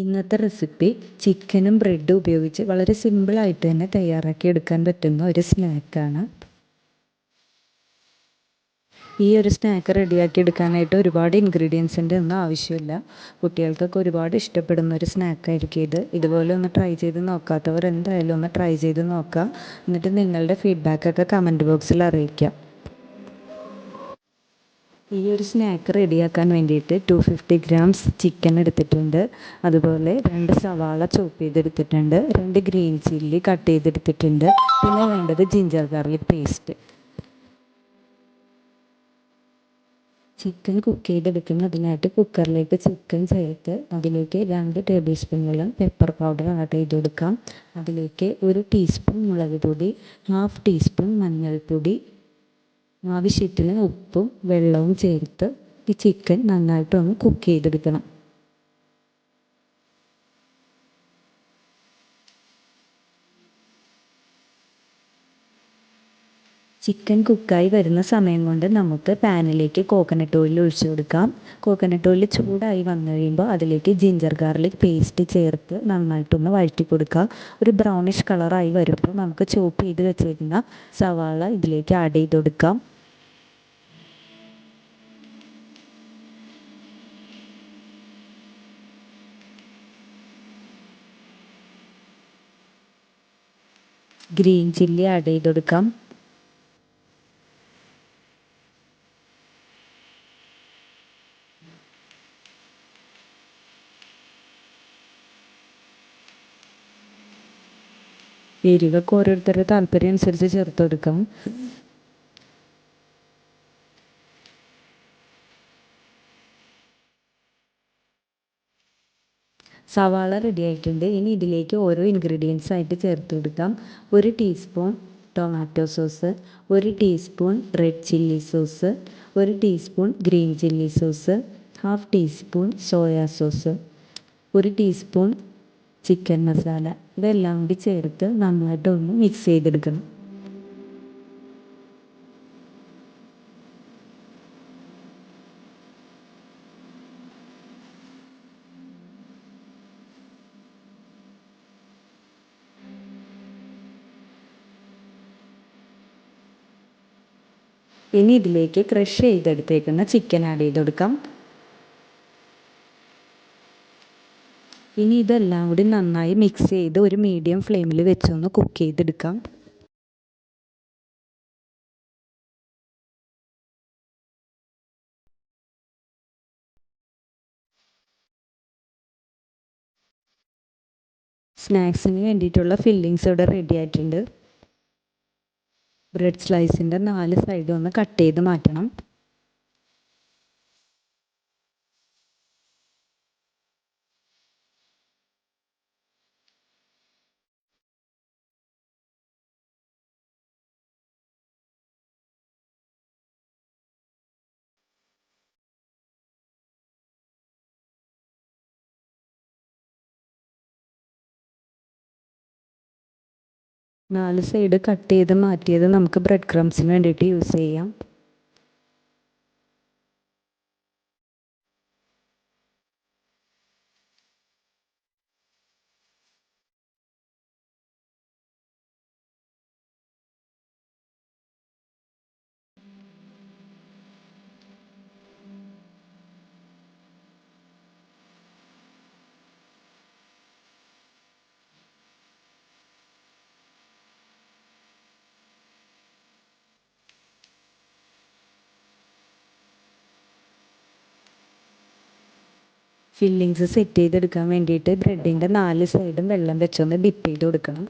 ഇന്നത്തെ റെസിപ്പി ചിക്കനും ബ്രെഡും ഉപയോഗിച്ച് വളരെ സിമ്പിളായിട്ട് തന്നെ തയ്യാറാക്കി എടുക്കാൻ പറ്റുന്ന ഒരു സ്നാക്കാണ് ഈ ഒരു സ്നാക്ക് റെഡിയാക്കി എടുക്കാനായിട്ട് ഒരുപാട് ഇൻഗ്രീഡിയൻസിന്റെ ഒന്നും ആവശ്യമില്ല. കുട്ടികൾക്കൊക്കെ ഒരുപാട് ഇഷ്ടപ്പെടുന്ന ഒരു സ്നാക്കായിരിക്കും ഇത്. ഇതുപോലെ ഒന്ന് ട്രൈ ചെയ്ത് നോക്കാത്തവർ എന്തായാലും ഒന്ന് ട്രൈ ചെയ്ത് നോക്കുക എന്നിട്ട് നിങ്ങളുടെ ഫീഡ്ബാക്കൊക്കെ കമന്റ് ബോക്സിൽ അറിയിക്കുക ഈ ഒരു സ്നാക്ക് റെഡിയാക്കാൻ വേണ്ടിയിട്ട് ടു ഫിഫ്റ്റി ഗ്രാംസ് ചിക്കൻ എടുത്തിട്ടുണ്ട്. അതുപോലെ രണ്ട് സവാള ചോപ്പ് ചെയ്തെടുത്തിട്ടുണ്ട്. രണ്ട് ഗ്രീൻ ചില്ലി കട്ട് ചെയ്തെടുത്തിട്ടുണ്ട്. പിന്നെ വേണ്ടത് ginger garlic paste chicken cook ചെയ്തെടുക്കുന്നതിനായിട്ട് കുക്കറിലേക്ക് ചിക്കൻ ചേർത്ത് അതിലേക്ക് രണ്ട് ടേബിൾ സ്പൂണോളം പെപ്പർ പൗഡർ ആഡ് ചെയ്ത് കൊടുക്കാം. അതിലേക്ക് ഒരു ടീസ്പൂൺ മുളക് പൊടി ഹാഫ് ടീസ്പൂൺ മഞ്ഞൾപ്പൊടി ആവശ്യത്തിന് ഉപ്പും വെള്ളവും ചേർത്ത് ഈ ചിക്കൻ നന്നായിട്ടൊന്ന് കുക്ക് ചെയ്തെടുക്കണം. ചിക്കൻ കുക്കായി വരുന്ന സമയം കൊണ്ട് നമുക്ക് പാനിലേക്ക് കോക്കനട്ട് ഓയിൽ ഒഴിച്ചു കൊടുക്കാം. കോക്കനട്ട് ഓയിൽ ചൂടായി വന്നു കഴിയുമ്പോൾ അതിലേക്ക് ജിഞ്ചർ ഗാർലിക് പേസ്റ്റ് ചേർത്ത് നന്നായിട്ടൊന്ന് വഴറ്റി കൊടുക്കുക ഒരു ബ്രൗണിഷ് കളറായി വരുമ്പോൾ നമുക്ക് ചോപ്പ് ചെയ്ത് വെച്ചിരിക്കുന്ന സവാള ഇതിലേക്ക് ആഡ് ചെയ്ത് കൊടുക്കാം. ഗ്രീൻ ചില്ലി ആഡ് ചെയ്ത് കൊടുക്കാം. എരിവൊക്കെ ഓരോരുത്തരുടെ താല്പര്യം അനുസരിച്ച് ചേർത്ത് കൊടുക്കാം. സവാള റെഡി ആയിട്ടുണ്ട്. ഇനി ഇതിലേക്ക് ഓരോ ഇൻഗ്രീഡിയൻസ് ആയിട്ട് ചേർത്ത് കൊടുക്കാം. ഒരു ടീസ്പൂൺ ടൊമാറ്റോ സോസ് ഒരു ടീസ്പൂൺ റെഡ് ചില്ലി സോസ് ഒരു teaspoon green chilli sauce half teaspoon soya sauce ഒരു ടീസ്പൂൺ ചിക്കൻ മസാല ഇതെല്ലാം കൂടി ചേർത്ത് നന്നായിട്ട് ഒന്ന് മിക്സ് ചെയ്തെടുക്കണം. ഇനി ഇതിലേക്ക് ക്രഷ് ചെയ്തെടുത്തേക്കുന്ന ചിക്കൻ ആഡ് ചെയ്ത് കൊടുക്കാം ഇനി ഇതെല്ലാം കൂടി നന്നായി മിക്സ് ചെയ്ത് ഒരു മീഡിയം ഫ്ലെയിമിൽ വെച്ചൊന്ന് കുക്ക് ചെയ്തെടുക്കാം. സ്നാക്സിന് വേണ്ടിയിട്ടുള്ള ഫില്ലിങ്സ് ഇവിടെ റെഡി ആയിട്ടുണ്ട്. ബ്രെഡ് സ്ലൈസിന്റെ നാല് സൈഡും ഒന്ന് കട്ട് ചെയ്ത് മാറ്റണം. നാല് സൈഡ് കട്ട് ചെയ്ത് മാറ്റിയത് നമുക്ക് ബ്രെഡ് ക്രംസിന് വേണ്ടിയിട്ട് യൂസ് ചെയ്യാം. ഫില്ലിങ്സ് സെറ്റ് ചെയ്തെടുക്കാൻ വേണ്ടിയിട്ട് ബ്രെഡിന്റെ നാല് സൈഡും വെള്ളം വെച്ചൊന്ന് ഡിപ്പ് ചെയ്ത് കൊടുക്കണം.